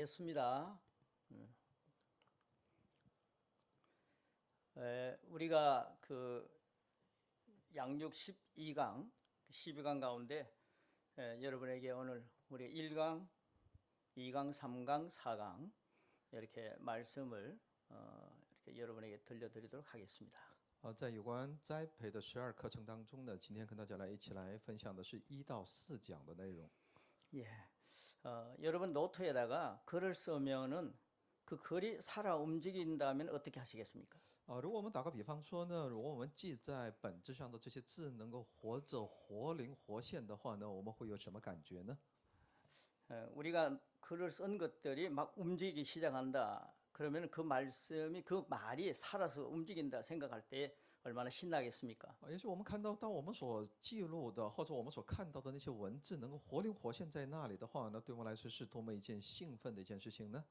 했습니다. 음. 에, 우리가 그 양육 12강, 12강 가운데 에, 여러분에게 오늘 우리 1강, 2강, 3강, 4강 이렇게 말씀을 어, 이렇게 여러분에게 들려드리도록 하겠습니다. 啊，在有关栽培的十二课程当中呢，今天跟大家来一起来分享的是一到四讲的内容。 예, 어, 여러분 노트에다가 글을 쓰면은 그 글이 살아 움직인다면 어떻게 하시겠습니까? 啊，如果我们打个比方说呢，如果我们记在本质上的这些字能够活着、活灵活现的话呢，我们会有什么感觉呢？ 어, 우리가 글을 쓴 것들이 막 움직이기 시작한다. 그러면 그 말씀이 그 말이 살아서 움직인다 생각할 때 얼마나 신나겠습니까? 啊，也许我们看到，当我们所记录的或者我们所看到的那些文字能够活灵活现在那里的话呢，对我们来说是多么一件兴奋的一件事情呢？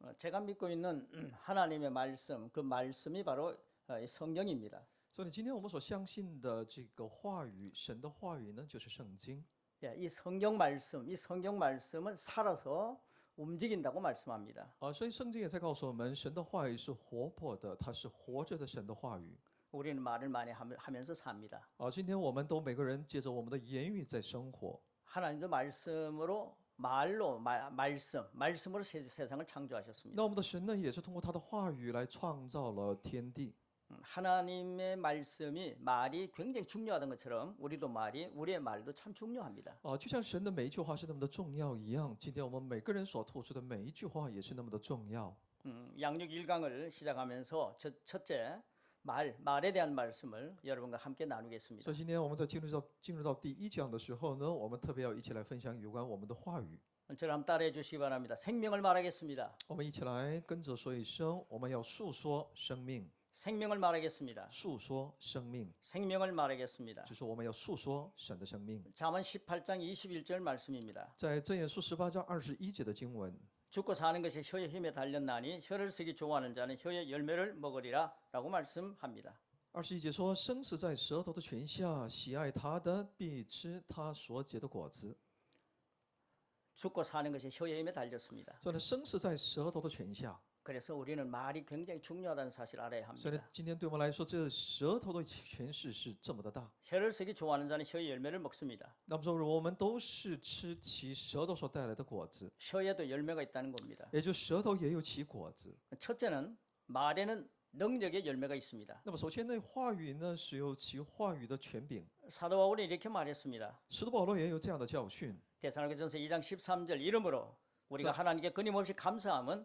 어, 제가 믿고 있는 음, 하나님의 말씀, 그 말씀이 바로 어, 이 성경입니다. 所以今天我们所相信的这个话语，神的话语呢，就是圣经。 예, 이 성경 말씀, 이 성경 말씀은 살아서 움직인다고 말씀합니다. 啊，所以圣经也在告诉我们，神的话语是活泼的，它是活着的神的话语。 우리는 말을 많이 하며- 하면서 삽니다. 啊，今天我们都每个人借着我们的言语在生活。 하나님도 말씀으로 말로 말, 말씀, 말씀으로 세, 세상을 창조하셨습니다. 那我们的神呢，也是通过他的话语来创造了天地。 음, 하나님의 말씀이 말이 굉장히 중요하던 것처럼 우리도 말이 우리의 말도 참 중요합니다. 啊，就像神的每一句话是那么的重要一样，今天我们每个人所吐出的每一句话也是那么的重要。 음, 양육 1강을 시작하면서 첫, 첫째 말, 말에 대한 말씀을 여러분과 함께 나누겠습니다. 所以今天我们在进入到进入到第一讲的时候呢，我们特别要一起来分享有关我们的话语。 저를 한번 따라해 주시기 바랍니다. 생명을 말하겠습니다. 我们一起来跟着说一声，我们要述说生命， 생명을 말하겠습니다. 述说生命， 생명을 말하겠습니다. 就是我们要述说神的生命。 잠언 18장 21절 말씀입니다. 在箴言书十八章二十一节的经文， 죽고 사는 것이 혀의 힘에 달렸나니 혀를 쓰기 좋아하는 자는 혀의 열매를 먹으리라라고 말씀합니다. 二十一节说：“生死在舌头的泉下，喜爱它的必吃它所结的果子。 죽고 사는 것이 혀의 힘에 달렸습니다. 所以呢，生死在舌头的泉下。 그래서 우리는 말이 굉장히 중요하다는 사실을 알아야 所以呢 합니다. ，今天对我们来说，这舌头的权势是这么的大。 혀를 쓰기 좋아하는 자는 혀의 열매를 먹습니다. 那么说，我们都是吃其舌头所带来的果子， 혀에도 열매가 있다는 겁니다. 也就舌头也有其果子。 첫째는 말에는 능력의 열매가 있습니다. 那么首先呢，话语呢是有其话语的权柄。 사도 바울이 이렇게 말했습니다. 使徒保罗也有这样的教训。 데살로니가전서 2장 13절 이름으로 우리가 하나님께 끊임없이 감사함은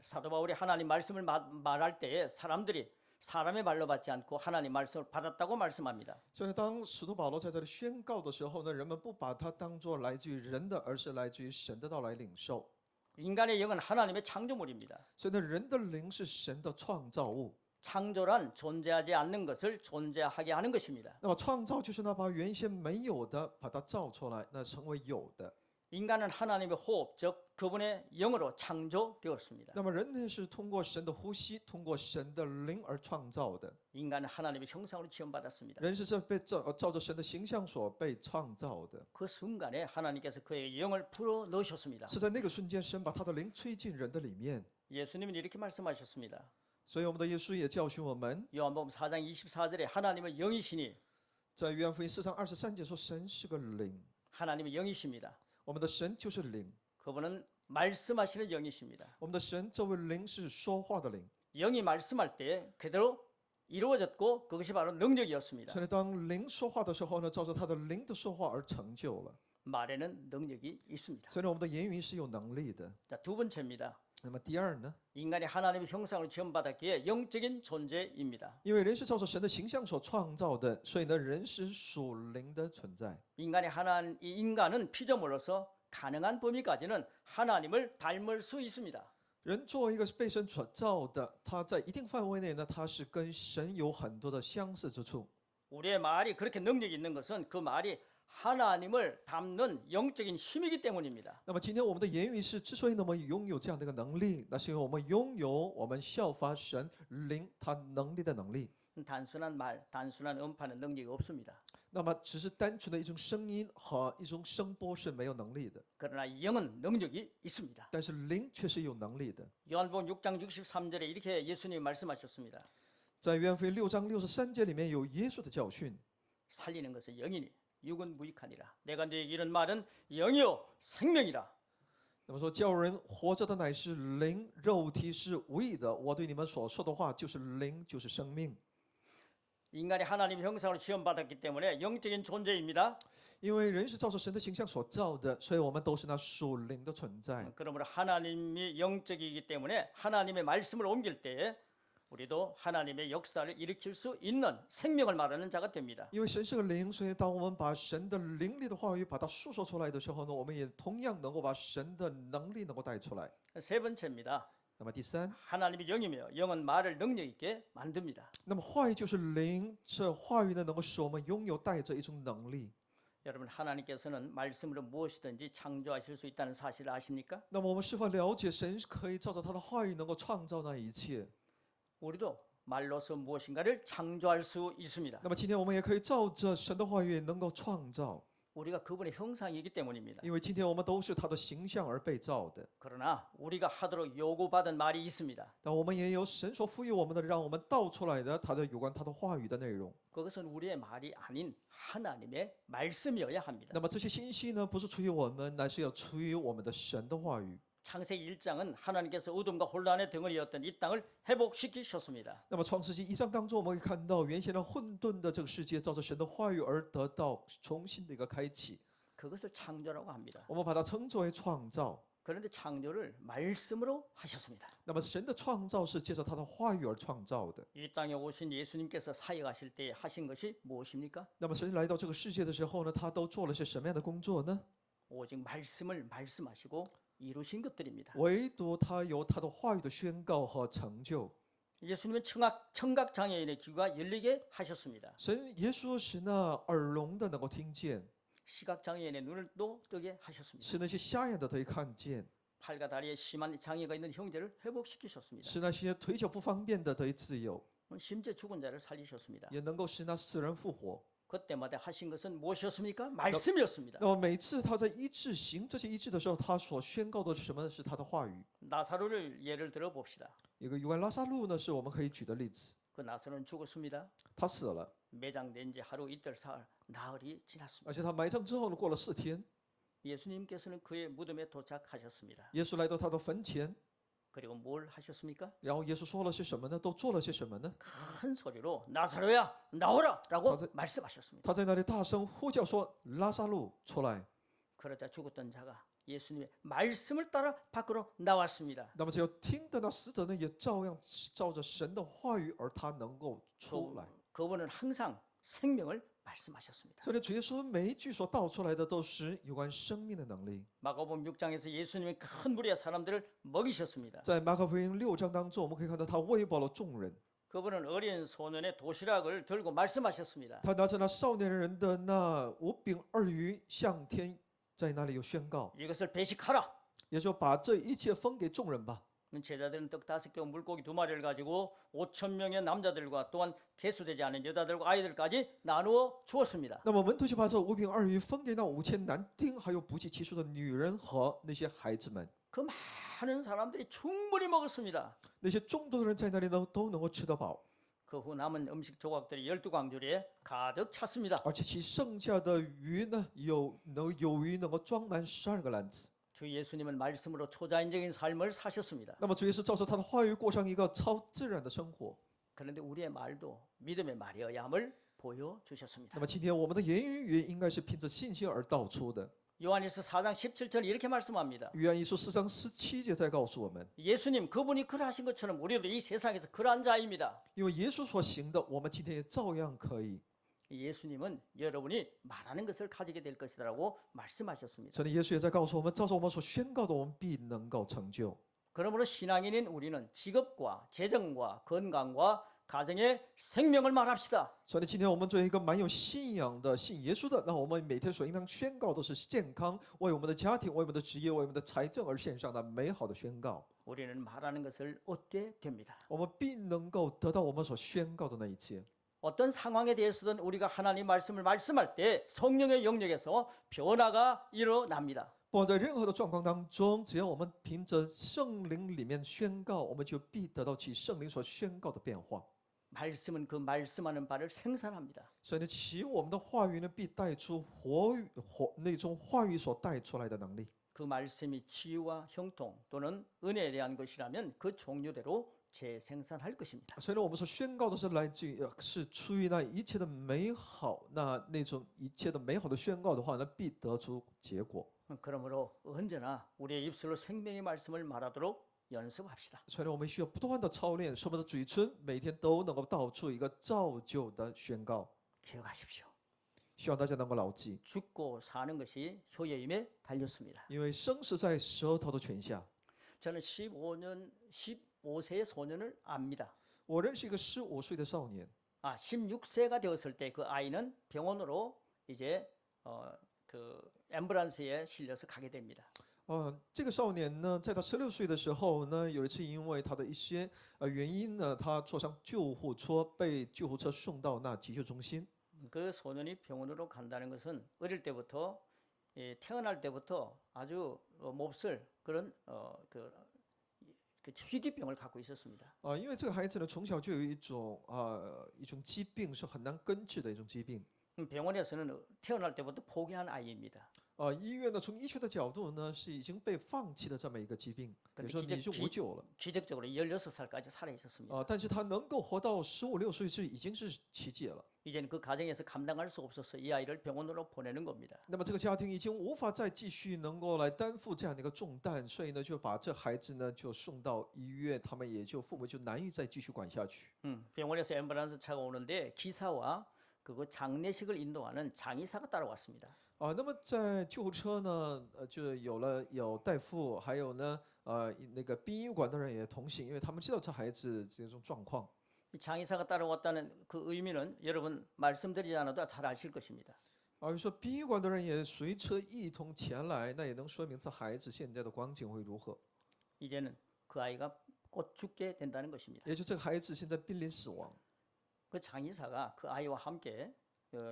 사도 바울이 하나님 말씀을 마- 말할 때에 사람들이 사람의 말로 받지 않고 하나님 말씀을 받았다고 말씀합니다. 所以呢，当使徒保罗在这里宣告的时候呢，人们不把它当作来自于人的，而是来自于神的道来领受。 인간의 영은 하나님의 창조물입니다. 所以呢，人的灵是神的创造物。 창조란 존재하지 않는 것을 존재하게 하는 것입니다. 那么创造就是那把原先没有的把它造出来，那成为有的。 인간은 하나님의 호흡, 즉 그분의 영으로 창조되었습니다. 那么人呢是通过神的呼吸，通过神的灵而创造的。 인간은 하나님의 형상으로 지음받았습니다. 人是这被照呃照着神的形象所被创造的， 그 순간에 하나님께서 그의 영을 불어 넣으셨습니다. 是在那个瞬间，神把他的灵吹进人的里面。 예수님은 이렇게 말씀하셨습니다. 所以我们的耶稣也教训我们， 요한복음 4장 24절에 하나님의 영이시니 在约翰福音四章二十三节说，神是个灵， 하나님의 영이십니다. 我们的神就是灵， 그분은 말씀하시는 영이십니다. 我们的神这位灵是说话的灵。 영이 말씀할 때 그대로 이루어졌고 그것이 바로 능력이었습니다. 所以当灵说话的时候呢，照着他的灵的说话而成就了。 말에는 능력이 있습니다. 所以呢，我们的言语是有能力的。 자, 두 번째입니다. 那么第二呢？ 인간이 하나님의 형상으로 지음받았기에 영적인 존재입니다. 因为人是照着神的形象所创造的，所以呢，人是属灵的存在。 인간의 하나 이 인간은 피조물로서 가능한 범위까지는 하나님을 닮을 수 있습니다. 人作为一个被神所造的，他在一定范围内呢，他是跟神有很多的相似之处。 우리의 말이 그렇게 능력이 있는 것은 그 말이 하나님을 닮는 영적인 힘이기 때문입니다. 那么今天我们的言语是之所以那么拥有这样的一个能力，那是因为我们拥有我们效法神灵他能力的能力。 단순한 말, 단순한 음파는 능력이 없습니다. 那么只是单纯的一种声音和一种声波是没有能力的， 그러나 영은 능력이 있습니다. 但是灵却是有能力的。 요한복음 6장 63절에 이렇게 예수님이 말씀하셨습니다. 在约翰福音六章六十三节里面有耶稣的教训， 살리는 것은 영이니 육은 무익하니라. 내가 너에게 이런 말은 영이요 생명이라. 那么说叫人活着的乃是灵，肉体是无益的。我对你们所说的话就是灵，就是生命。 인간이 하나님 형상으로 지원받았기 때문에 영적인 존재입니다. 因为人是照着神的形象所造的，所以我们都是那属灵的存在。 그러므로 하나님이 영적이기 때문에 하나님의 말씀을 옮길 때에 우리도 하나님의 역사를 일으킬 수 있는 생명을 말하는 자가 됩니다. 因为神是个灵，所以当我们把神的灵力的话语把它诉说出来的时候呢，我们也同样能够把神的能力能够带出来。 세 번째입니다. 那么第三， 하나님이 영이며 영은 말을 능력 있게 만듭니다. 那么话语就是灵，这话语呢能够使我们拥有带着一种能力。 여러분 하나님께서는 말씀으로 무엇이든지 창조하실 수 있다는 사실을 아십니까? 那么我们是否了解神可以照着他的话语能够创造那一切？ 우리도 말로서 무엇인가를 창조할 수 있습니다. 那么今天我们也可以照着神的话语能够创造， 우리가 그분의 형상이기 때문입니다. 因为今天我们都是他的形象而被造的。 그러나 우리가 하도록 요구받은 말이 있습니다. 但我们也有神所赋予我们的，让我们道出来的他的有关他的话语的内容。 그것은 우리의 말이 아닌 하나님의 말씀이어야 합니다. 那么这些信息呢，不是出于我们，乃是要出于我们的神的话语。 창세기 1장은 하나님께서 어둠과 혼란의 덩어리였던 이 땅을 회복시키셨습니다. 那么创世纪一章当中，我们可以看到原先的混沌的这个世界，照着神的话语而得到重新的一个开启。 그것을 창조라고 합니다. 我们把它称之为创造。 그런데 창조를 말씀으로 하셨습니다. 那么神的创造是借着他的话语而创造的。 이 땅에 오신 예수님께서 사역하실 때 하신 것이 무엇입니까? 那么神来到这个世界的时候呢，他都做了些什么样的工作呢？ 오직 말씀을 말씀하시고 이루신 것들입니다. 唯独他有他的话语的宣告和成就。 예수님은 청각, 청각 장애인의 귀가 열리게 하셨습니다. 神耶稣使那耳聋的能够听见， 시각 장애인의 눈을 또 뜨게 하셨습니다. 使那些瞎眼的得以看见， 팔과 다리에 심한 장애가 있는 형제를 회복시키셨습니다. 使那些腿脚不方便的得以自由， 심지어 죽은 자를 살리셨습니다. 也能够使那死人复活。 그때마다 하신 것은 무엇이었습니까? 말씀이었습니다. 那么每次他在医治行这些医治的时候，他所宣告的是什么呢？是他的话语。 나사로를 예를 들어 봅시다. 有个有关拉萨路呢，是我们可以举的例子。 그 나사로는 죽었습니다. 他死了， 매장된 지 하루 이틀 사흘 나흘이 지났습니다. 而且他埋葬之后呢，过了四天， 예수님께서는 그의 무덤에 도착하셨습니다. 耶稣来到他的坟前， 그리고 뭘 하셨습니까? 然后耶稣说了些什么呢？都做了些什么呢？ 큰 소리로 나사로야 나오라라고 맞아- 말씀하셨습니다. 他在那里大声呼叫说：“拉萨路出来 그러자 죽었던 자가 예수님의 말씀을 따라 밖으로 나왔습니다. ！”那么只有听的那死者呢，也照样照着神的话语，而他能够出 그, 来。 그분은 항상 생명을 말씀하셨습니다. 所以主耶稣每一句所道出来的，都是有关生命的能力。 마가복음 6장에서 예수님이 큰 무리의 사람들을 먹이셨습니다. 在马可福音六章当中，我们可以看到他喂饱了众人， 그분은 어린 소년의 도시락을 들고 말씀하셨습니다. 他拿着那少年人的那五饼二鱼向天，在那里有宣告， 이것을 배식하라. 也就把这一切分给众人吧。 제자들은 떡 다섯 개와 물고기 두 마리를 가지고 5천 명의 남자들과 또한 개수되지 않은 여자들과 아이들까지 나누어 주었습니다. 那么门徒就把这五饼二鱼分给那五千男丁，还有不计其数的女人和那些孩子们。 그 많은 사람들이 충분히 먹었습니다. 那些众多的人在那里呢，都能够吃得饱， 그 후 남은 음식 조각들이 열두 광주리에 가득 찼습니다. 而且其剩下的鱼呢，有能有鱼能够装满十二个篮子。 주 예수님은 말씀으로 초자연적인 삶을 사셨습니다. 那么主耶稣照着他的话语过上一个超自然的生活。 그런데 우리의 말도 믿음의 말이어야 함을 보여주셨습니다. 那么今天我们的言语也应该是凭着信心而道出的。 요한일서 4장 17절 이렇게 말씀합니다. 约翰一书四章十七节在告诉我们， 예수님 그분이 그러하신 것처럼 우리도 이 세상에서 그러한 자입니다. 因为耶稣所行的，我们今天也照样可以。 예수님은 여러분이 말하는 것을 가지게 될 것이라고 말씀하셨습니다. 所以耶稣也在告诉我们，照着我们所宣告的，我们必能够成就。 그러므로 신앙인인 우리는 직업과 재정과 건강과 가정의 생명을 말합시다. 所以今天我们作为一个蛮有信仰的、信耶稣的，那我们每天所应当宣告的是健康，为我们的家庭、为我们的职业、为我们的财政而献上的美好的宣告。 우리는 말하는 것을 얻게 됩니다. 我们必能够得到我们所宣告的那一切。 어떤 상황에 대해서든 우리가 하나님 말씀을 말씀할 때 성령의 영역에서 변화가 일어납니다. 不管在任何的状况当中，只要我们凭着圣灵里面宣告，我们就必得到其圣灵所宣告的变化。 말씀은 그 말씀하는 바를 생산합니다. 所以呢，其我们的话语呢，必带出活语活那种话语所带出来的能力。 그 말씀이 치유와 형통 또는 은혜에 대한 것이라면 그 종류대로 재생산할 것입니다. 所以呢，我们所宣告的是来自于，呃是出于那一切的美好，那那种一切的美好的宣告的话，那必得出结果。 그러므로 언제나 우리의 입술로 생명의 말씀을 말하도록 연습합시다. 所以呢，我们需要不断的操练，使我们的嘴唇每天都能够道出一个造就的宣告。 기억하십시오. 希望大家能够牢记， 죽고 사는 것이 효예임에 달렸습니다. 因为生是在舌头的权下。 저는 15년 15세의 소년을 압니다. 我认识一个十五岁的少年， 아, 16세가 되었을 때 그 아이는 병원으로 이제 어, 그 앰뷸런스에 실려서 가게 됩니다. 呃，这个少年呢，在他十六岁的时候呢，有一次因为他的一些呃原因呢，他坐上救护车，被救护车送到那急救中心。 그 소년이 병원으로 간다는 것은 어릴 때부터 예, 태어날 때부터 아주 어, 몹쓸 그런 어, 그, 그 희귀병을 갖고 있었습니다. 啊、因为这个孩子呢，从小就有一种啊、一种疾病是很难根治的一种疾病。 음, 병원에서는 태어날 때부터 포기한 아이입니다. 啊、医院呢，从医学的角度呢，是已经被放弃的这么一个疾病，可是也说你就其实其无救了。 기적적으로 16살까지 살아 있었습니다. 啊、但是他能够活到十五六岁，这已经是奇迹了。 이제는 그 가정에서 감당할 수 없어서 이 아이를 병원으로 보내는 겁니다. 那么这个家庭已经无法再继续能够来担负这样的一个重担，所以呢，就把这孩子呢就送到医院，他们也就父母就难以再继续管下去。 음, 병원에서 앰뷸런스 차가 오는데 기사와 그거 장례식을 인도하는 장의사가 따라왔습니다. 啊，那么在救护车呢，呃，就有了有大夫，还有呢，呃，那个殡仪馆的人也同行，因为他们知道这孩子这种状况。 이 장의사가 따라왔다는 그 의미는 여러분 말씀드리지 않아도 잘 아실 것입니다. 啊，说殡仪馆的人也随车一同前来，那也能说明这孩子现在的光景会如何。 이제는 그 아이가 곧 죽게 된다는 것입니다. 也就这个孩子现在濒临死亡。 그 장의사가 그 아이와 함께 어,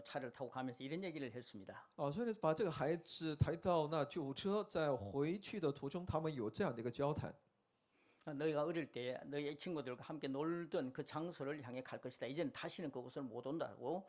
차를 타고 가면서 이런 얘기를 했습니다. 啊，所以呢，把这个孩子抬到那救护车，在回去的途中，他们有这样的一个交谈。 어, 너희가 어릴 때 너희 친구들과 함께 놀던 그 장소를 향해 갈 것이다. 이제는 다시는 그곳을 못 온다고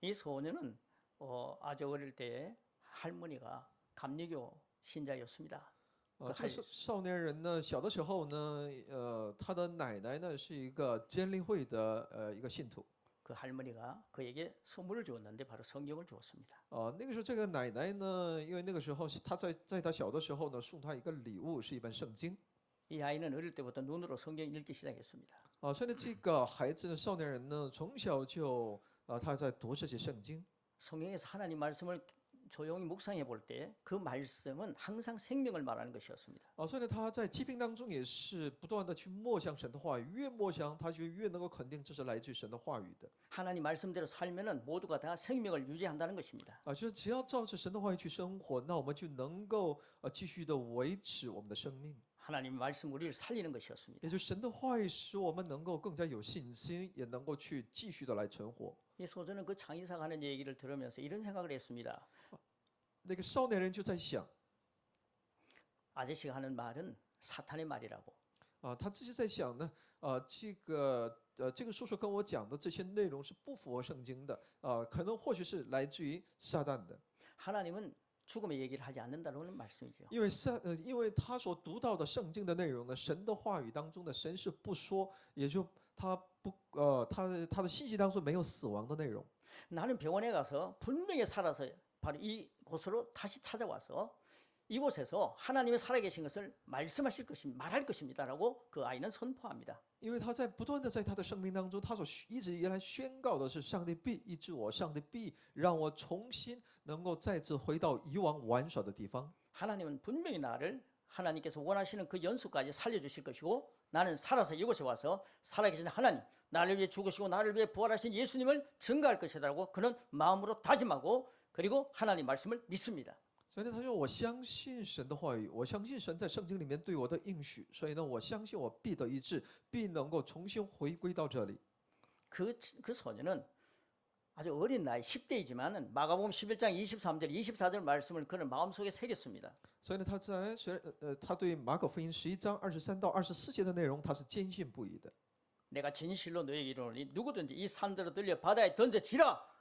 이 소녀는 어, 아주 어릴 때 할머니가 감리교 신자였습니다. 啊，这还个少少年人呢，小的时候呢，呃，他的奶奶呢是一个监灵会的呃一个信徒。 그 할머니가 그에게 선물을 주었는데 바로 성경을 주었습니다. 啊，那个时候这个奶奶呢，因为那个时候是她在在她小的时候呢，送她一个礼物，是一本圣经。 이 아이는 어릴 때부터 눈으로 성경 읽기 시작했습니다. 啊，所以呢，这个孩子呢，少年人呢，从小就 啊，他在读这些圣经。 성경에서 하나님 말씀을 조용히 묵상해 볼 때 그 말씀은 항상 생명을 말하는 것이었습니다. 啊，所以呢，他在疾病当中也是不断的去默想神的话语，越默想，他就越能够肯定这是来自于神的话语的。 하나님 말씀대로 살면은 모두가 다 생명을 유지한다는 것입니다. 啊，就是只要照着神的话语去生活，那我们就能够呃继续的维持我们的生命。 하나님 말씀 우리를 살리는 것이었습니다. 也就是神的话语使我们能够更加有信心，也能够去继续的来存活。 이 소저는 그 장의사가 하는 얘기를 들으면서 이런 생각을 했습니다. 那个少年人就在想。 아저씨가 하는 말은 사탄의 말이라고. 啊，他自己在想呢，啊，这个呃，这个叔叔跟我讲的这些内容是不符合圣经的，啊，可能或许是来自于撒旦的， 하나님은 죽음의 얘기를 하지 않는다는 말씀이죠. 因为撒呃，因为他所读到的圣经的内容呢，神的话语当中的神是不说，也就他不呃，他的他的信息当中没有死亡的内容。 나는 병원에 가서 분명히 살아서 바로 이곳으로 다시 찾아와서 이곳에서 하나님의 살아계신 것을 말씀하실 것입니다. 말할 것입니다라고 그 아이는 선포합니다. 因为他在不断的在他的生命当中，他所宣一直以来宣告的是上帝必医治我，上帝必让我重新能够再次回到以往玩耍的地方。 하나님은 분명히 나를 하나님께서 원하시는 그 연수까지 살려주실 것이고 나는 살아서 이곳에 와서 살아계신 하나님 나를 위해 죽으시고 나를 위해 부활하신 예수님을 증거할 것이다라고 그는 마음으로 다짐하고 그리고 하나님 말씀을 믿습니다. 所以呢，他说：“我相信神的话语，我相信神在圣经里面对我的应许，所以呢，我相信我必得医治，必能够重新回归到这里。 그, 그 소년은 아주 어린 나이 10대이지만 마가복음 11장 23절 24절 말씀을 그는 마음속에 새겼습니다. 所以呢，他在虽然呃呃，他对马可福音十一章二十三到二十四节的内容，他是坚信不疑的。 내가 진실로 너에게 이르노니 누구든지 이 산들을 들려 바다에 던져지라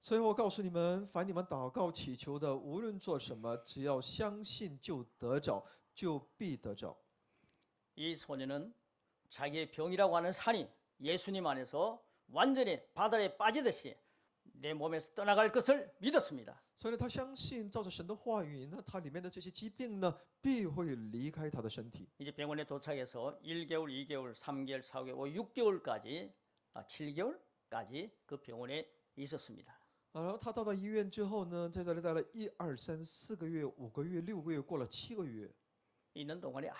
所以我告诉你们，凡你们祷告祈求的，无论做什么，只要相信就得着，就必得着。 이 소년은 자기의 병이라고 하는 산이 예수님 안에서 완전히 바다에 빠지듯이 내 몸에서 떠나갈 것을 믿었습니다. 所以呢，他相信照着神的话语呢，他里面的这些疾病呢，必会离开他的身体。 이제 병원에 도착해서 1개월, 2개월, 3개월, 4개월, 6개월까지 아, 7개월까지 그 병원에 있었습니다. 啊，然后他到了医院之后呢，在这里待了一二三四个月、五个月、六个月，过了七个月。 있는 동안에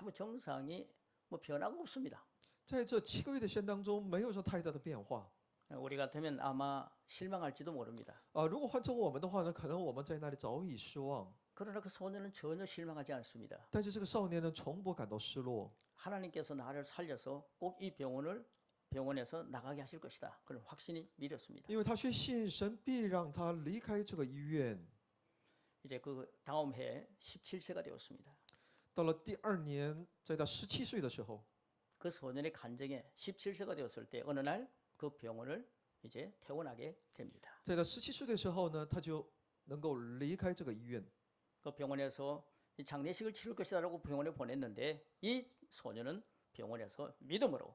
아무 증상이 뭐 변화가 없습니다. 在这七个月的时间当中，没有说太大的变化。 우리 같으면 아마 실망할지도 모릅니다. 啊，如果换成我们的话呢，可能我们在那里早已失望。 그러나 그 소년은 전혀 실망하지 않습니다. 但是这个少年呢，从不感到失落。 하나님께서 나를 살려서 꼭 이 병원을 병원에서 나가게 하실 것이다. 그런 확신이 믿었습니다. 因为他确信神必让他离开这个医院。 이제 그 다음 해 17세가 되었습니다. 到了第二年，在他十七岁的时候， 그 소년의 간증에 17세가 되었을 때 어느 날 그 병원을 이제 퇴원하게 됩니다. 在他十七岁的时候呢，他就能够离开这个医院。 그 병원에서 이 장례식을 치를 것이다라고 병원에 보냈는데 이 소년은 병원에서 믿음으로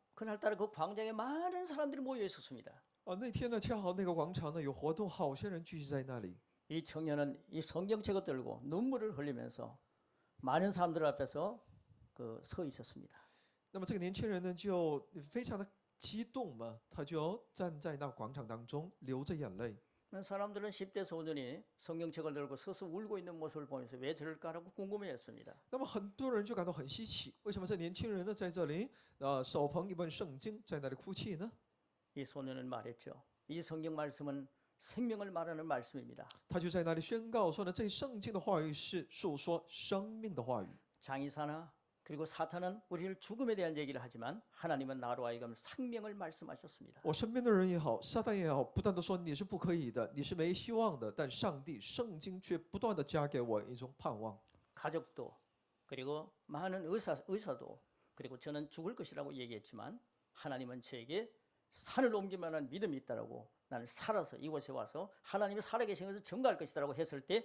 그날따라 그 광장에 많은 사람들이 모여 있었습니다. 啊，那天呢，恰好那个广场呢有活动，好些人聚集在那里。 이 청년은 이 성경책을 들고 눈물을 흘리면서 많은 사람들 앞에서 그 서 있었습니다. 那么这个年轻人呢，就非常的激动嘛，他就站在那广场当中，流着眼泪。 사람들은 10대 소년이 성경책을 들고 서서 울고 있는 모습을 보면서 왜 저럴까라고 궁금해했습니다. 那么很多人就感到很稀奇，为什么这年轻人呢在这里啊手捧一本圣经在那里哭泣呢？ 이 소년은 말했죠. 이 성경 말씀은 생명을 말하는 말씀입니다. 他就在那里宣告说呢，这圣经的话语是诉说生命的话语。 장이사나 그리고 사탄은 우리를 죽음에 대한 얘기를 하지만 하나님은 나로 하여금 생명을 말씀하셨습니다. 我身边的人也好，撒旦也好，不断的说你是不可以的，你是没希望的，但上帝圣经却不断的加给我一种盼望。 가족도 그리고 많은 의사 의사도 그리고 저는 죽을 것이라고 얘기했지만 하나님은 저에게 산을 옮기만한 믿음이 있다라고 나는 살아서 이곳에 와서 하나님이 살아계신 것을 증거할 것이다라고 했을 때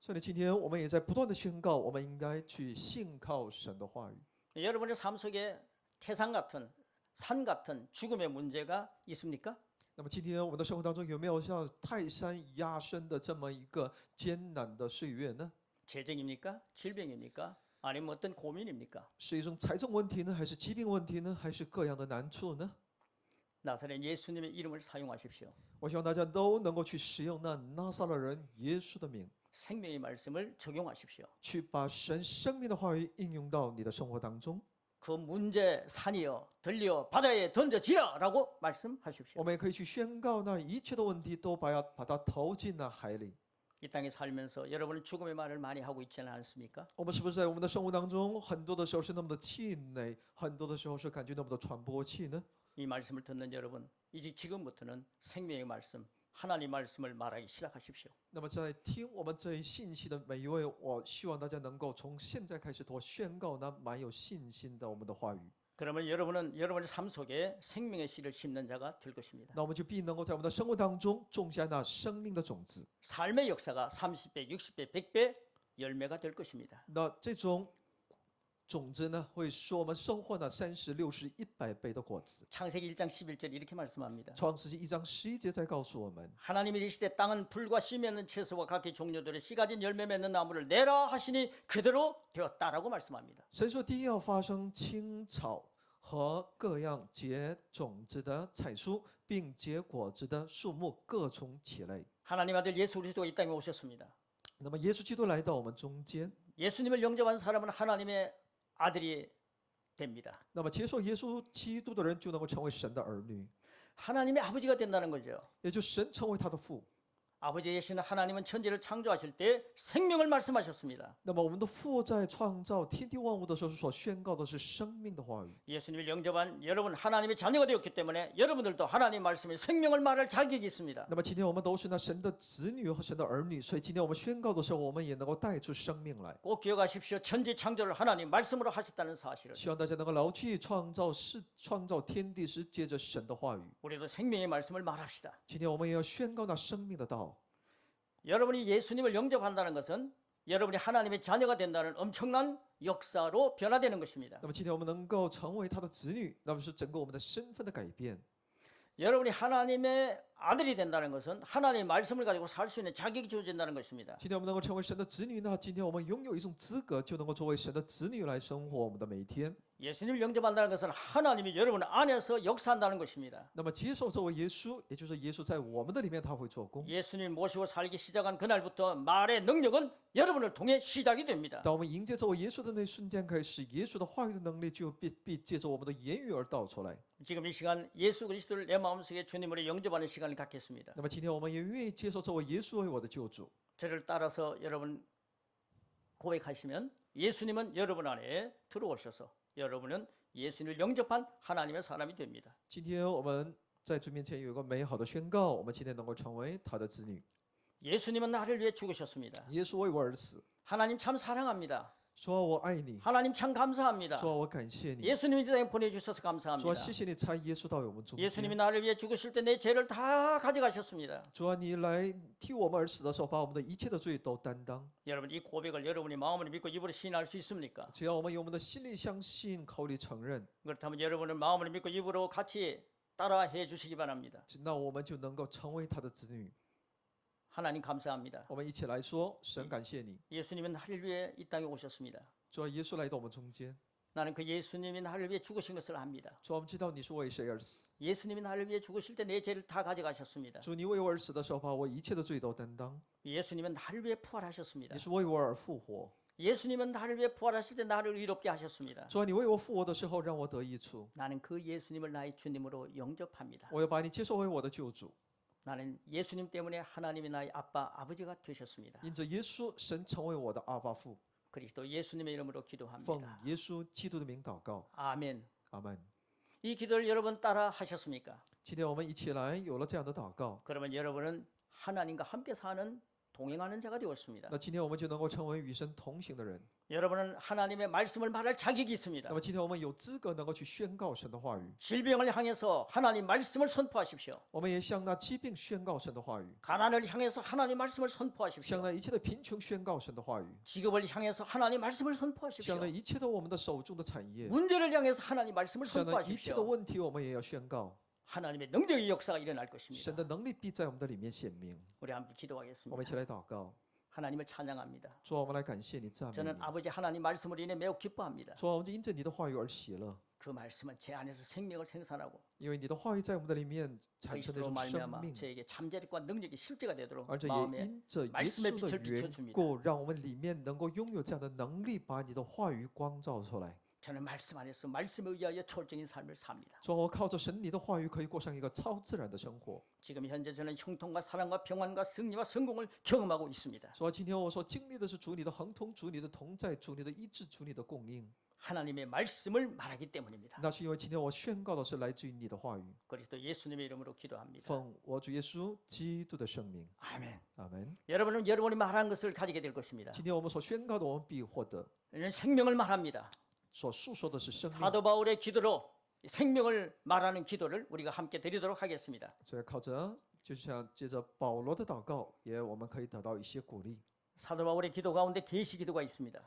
所以呢，今天我们也在不断的宣告，我们应该去信靠神的话语。 여러분의 삶 속에 태산 같은 산 같은 죽음의 문제가 있습니까? 那么今天我们的生活当中有没有像泰山压身的这么一个艰难的岁月呢？ 재정입니까? 질병입니까? 아니면 어떤 고민입니까? 是一种财政问题呢，还是疾病问题呢，还是各样的难处呢？ 나사렛 예수님의 이름을 사용하십시오. 我希望大家都能够去使用那拿撒勒人耶稣的名， 생명의 말씀을 적용하십시오. 去把神生命的话语应用到你的生活当中。 그 문제 산이여 들려 바다에 던져지라라고 말씀하십시오. 我们也可以去宣告，那一切的问题都把要把它投进那海里。 이 땅에 살면서 여러분은 죽음의 말을 많이 하고 있지는 않습니까? 我们是不是在我们的生活当中，很多的时候是那么的气馁，很多的时候是感觉那么的喘不过气呢？ 이 말씀을 듣는 여러분, 이제 지금부터는 생명의 말씀, 하나님 말씀을 말하기 시작하십시오. 那么在听我们这一信息的每一位，我希望大家能够从现在开始多宣告那蛮有信心的我们的话语。 그러면 여러분은 여러분의 삶 속에 생명의 씨를 심는 자가 될 것입니다. 那我们就必能够在我们的生活当中种下那生命的种子。 삶의 역사가 30배, 60배, 100배 열매가 될 것입니다. 那这种 种子呢，会使我们收获那三十、六十、一百倍的果子。 창세기 1장 11절 이렇게 말씀합니다. 创世纪一章十一节在告诉我们， 하나님이 이르시되 땅은 풀과 씨 맺는 채소와 각기 종류들의 씨 가진 열매 맺는 나무를 내라 하시니 그대로 되었다라고 말씀합니다. 神说第一要发生青草和各样结种子的菜蔬，并结果子的树木各从其类。 하나님 아들 예수 그리스도가 이 땅에 오셨습니다. 那么耶稣基督来到我们中间， 예수님을 영접한 사람은 하나님의 아들이 됩니다. 那么接受耶稣基督的人就能够成为神的儿女， 하나님의 아버지가 된다는 거죠. 也就神成为他的父。 아버지 되시는 하나님은 천지를 창조하실 때 생명을 말씀하셨습니다. 那么我们的父在创造天地万物的时候所宣告的是生命的话语。 예수님을 영접한 여러분 하나님의 자녀가 되었기 때문에 여러분들도 하나님 말씀의 생명을 말할 자격이 있습니다. 那么今天我们都是那神的子女和神的儿女，所以今天我们宣告的时候，我们也能够带出生命来。 꼭 기억하십시오. 천지 창조를 하나님 말씀으로 하셨다는 사실을. 希望大家能够牢记创造世、创造天地是借着神的话语。 우리도 생명의 말씀을 말합시다. 今天我们也要宣告那生命的道。 여러분이 예수님을 영접한다는 것은 여러분이 하나님의 자녀가 된다는 엄청난 역사로 변화되는 것입니다. 那么今天我们能够成为他的子女，那么是整个我们的身份的改变。 여러분이 하나님의 아들이 된다는 것은 하나님의 말씀을 가지고 살 수 있는 자격이 주어진다는 것입니다. 今天我们能够成为神的子女，那今天我们拥有一种资格，就能够作为神的子女来生活我们的每一天。 예수님을 영접한다는 것은 하나님이 여러분 안에서 역사한다는 것입니다. 那么接受作为耶稣，也就是耶稣在我们的里面他会做工。 예수님 모시고 살기 시작한 그날부터 말의 능력은 여러분을 통해 시작이 됩니다. 当我们迎接作为耶稣的那一瞬间开始，耶稣的话语的能力就必必借着我们的言语而道出来。 지금 이 시간 예수 그리스도를 내 마음속에 주님으로 영접하는 시간을 갖겠습니다. 那么今天我们也愿意接受作为耶稣为我的救主。 저를 따라서 여러분 고백하시면 예수님은 여러분 안에 들어오셔서 여러분은 예수님을 영접한 하나님의 사람이 됩니다. 今天我们在主面前有一个美好的宣告，我们今天能够成为他的子女。 예수님은 나를 위해 죽으셨습니다. 耶稣为我而死， 하나님 참 사랑합니다. 说我爱你， 하나님 참 감사합니다. 说我感谢你， 예수님이 이 땅에 보내주셔서 说 감사합니다. 谢谢你差耶稣到我们中 예수님이 间。 나를 위해 죽으실 때 내 죄를 다 가져가셨습니다. 主啊，你来替我们而死的时候，把我们的一切的罪都担当。 여러분 이 고백을 여러분이 마음으로 믿고 입으로 신할 수 있습니까? 只要我们用我们的心里相信，口里承认， 그렇다면 여러분은 마음으로 믿고 입으로 같이 따라해 주시기 바랍니다. 那我们就能够成为他的子女。 하나님 감사합니다. 我们一起来说，神感谢你， 예수님은 나를 위해 이 땅에 오셨습니다. 主啊，耶稣来到我们中间， 나는 그 예수님이 나를 위해 죽으신 것을 압니다. 主，我们知道你是为谁而死。 예수님이 나를 위해 죽으실 때 내 죄를 다 가져가셨습니다. 主，你为我而死的时候，把我一切的罪都担当。 예수님은 나를 위해 부활하셨습니다. 你是为我而复活。 예수님은 나를 위해 부활하실 때 나를 의롭게 하셨습니다. 主啊，你为我复活的时候，让我得益处。 나는 그 예수님을 나의 주님으로 영접합니다. 我要把你接受为我的救主。 나는 예수님 때문에 하나님이 나의 아빠, 아버지가 되셨습니다. 因着耶稣，神成为我的阿爸父。 그리스도 예수님의 이름으로 奉 기도합니다. 耶稣基督的名祷告， 아멘. 阿门。 이 기도를 여러분 따라 하셨습니까? 今天我们一起来有了这样的祷告， 그러면 여러분은 하나님과 함께 사는 동행하는 자가 되었습니다. 那今天我们就能够成为与神同行的人。 여러분은 하나님의 말씀을 말할 자격이 있습니다. 那么今天我们有资格能够去宣告神的话语， 질병을 향해서 하나님 말씀을 선포하십시오. 我们也向那疾病宣告神的话语， 가난을 향해서 하나님 말씀을 向 선포하십시오. 那一切的贫穷宣告神的话语， 직업을 향해서 하나님 말씀을 선포하십시오. 向那一切的我们的手中的产业， 문제를 향해서 하나님 말씀을 向那一切的 선포하십시오. 问题，我们也要宣告 하나님의 능력의 역사가 일어날 것입니다. 神的能力必在我们的里面显明。 우리 함께 我们一 기도하겠습니다. 起来祷告， 하나님을 찬양합니다. 主啊，我们来感谢你，赞美 저는 你。 아버지 하나님 말씀으로 인해 매우 기뻐합니다. 主啊，我们就因着你的话语而喜乐， 그 말씀은 제 안에서 생명을 생산하고 因为你的话语在我们的里面产生那 그리스도로 种生 말미암아 命， 저에게 잠재력과 능력이 실제가 되도록 而且也 마음에 因着耶 말씀의 稣 빛을 的 비춰 缘 줍니다. 故，让我们里面能够拥有这样的能力，把你的话语光照出来。 저는 말씀 안에서 말씀에 의하여 초월적인 삶을 삽니다. 主啊，我靠着神你的话语，可以过上一个超自然的生活。 지금 현재 저는 형통과 사랑과 평안과 승리와 성공을 경험하고 있습니다. 主啊，今天我所经历的是主你的亨通，主你的同在，主你的医治，主你的供应。 하나님의 말씀을 말하기 때문입니다. 那是因为今天我宣告的是来自于你的话语， 그리스도 예수님의 이름으로 기도합니다. 奉我主耶稣基督的圣名， 아멘. 阿门。 여러분은 여러분이 말한 것을 가지게 될 것입니다. 今天我们所宣告的，我们必获得； 이는 생명을 말합니다. 所诉说的是生命。 사도 바울의 기도로 생명을 말하는 기도를 우리가 함께 드리도록 하겠습니다. 所以靠着，就像借着保罗的祷告，也我们可以得到一些鼓励。 사도 바울의 기도 가운데 계시 기도가 있습니다.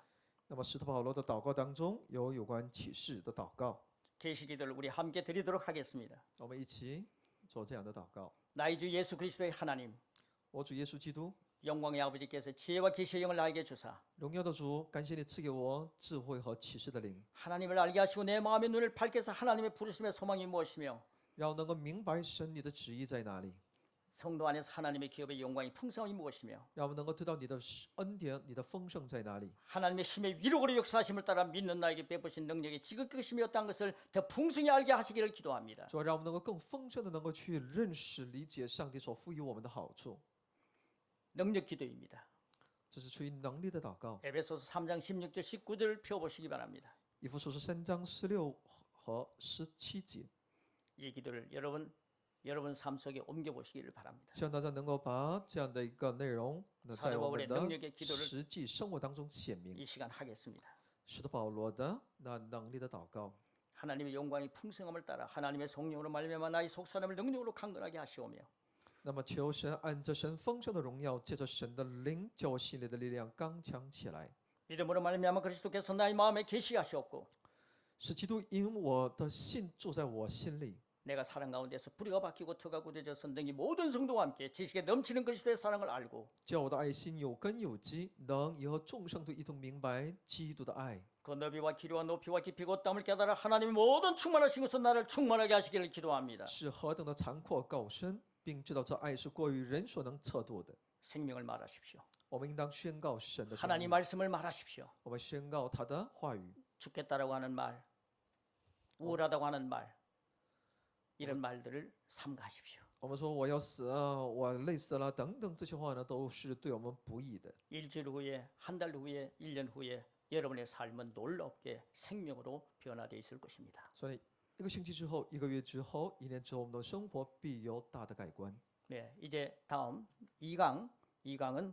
那么使徒保罗的祷告当中有有关启示的祷告， 계시 기도를 우리 함께 드리도록 하겠습니다. 我们一起做这样的祷告。 나의 주 예수 그리스도의 하나님, 我主耶稣基督， 영광의 아버지께서 지혜와 계시의 영을 나에게 주사 荣耀的主，感谢你赐给我智慧和启示的灵， 하나님을 알게 하시고 내 마음의 눈을 밝게 해서 하나님의 부르심의 소망이 무엇이며 让我能够明白神你的旨意在哪里， 성도 안에서 하나님의 기업의 영광이 풍성함이 무엇이며 让我们能够知道你的恩典、你的丰盛在哪里。 하나님의 힘의 위력으로 역사하심을 따라 믿는 나에게 베푸신 능력의 지극하심이 어떤 것을 더 풍성히 알게 하시기를 기도합니다. 主要让我们能够更丰盛的能够去认识、理解上帝所赋予我们的好处， 능력 기도입니다. 这是出于能力的祷告。 에베소서 3장 16절 19절을 펴보시기 바랍니다. 以弗所书三章十六和十七节， 이 기도를 여러분 여러분 삶 속에 옮겨 보시기를 바랍니다. 希望大家能够把这样的一个内容，那在我们 사도바울의능력의기도를 的实际生活当中显明。 이 시간 하겠습니다. 使徒保罗的那能力的祷告， 하나님의 영광이 풍성함을 따라 하나님의 성령으로 말미암아 나의 속사람을 능력으로 강건하게 하시오며 那么求神按着神丰盛的荣耀，借着神的灵，叫我心里的力量刚强起来， 믿음으로 말미암아 그리스도께서 나의 마음에 계시하셨고 使基督因我的信住在我心里， 내가 사랑 가운데서 뿌리가 박히고 터가 굳어져서 능히 모든 성도와 함께 지식에 넘치는 그리스도의 사랑을 알고 叫我的爱心有根有基，能也和众圣徒一同明白基督的爱， 그 너비와 길이와 높이와 깊이 그 땀을 깨달아 하나님의 모든 충만하신 것은 나를 충만하게 하시기를 기도합니다. 是何等的残阔高深， 并知道这爱是过于人所能测度的。 생명을 말하십시오. 我们应当宣告神的生 하나님 命， 말씀을 말하십시오. 我们宣告他的话语。 죽겠다라고 하는 말, 우울하다고 하는 말, 이런 말들을 삼가하십시오. 我们说我要死啊，我累死了等等这些话呢，都是对我们不义的。 일주일 후에, 한 달 후에, 일 년 후에 여러분의 삶은 놀랍게 생명으로 변화되어 있을 것입니다. 所以 一个星期之后、一个月之后、一年之后，我们的生活必有大的改观。 네, 이제 다음 2강, 2강은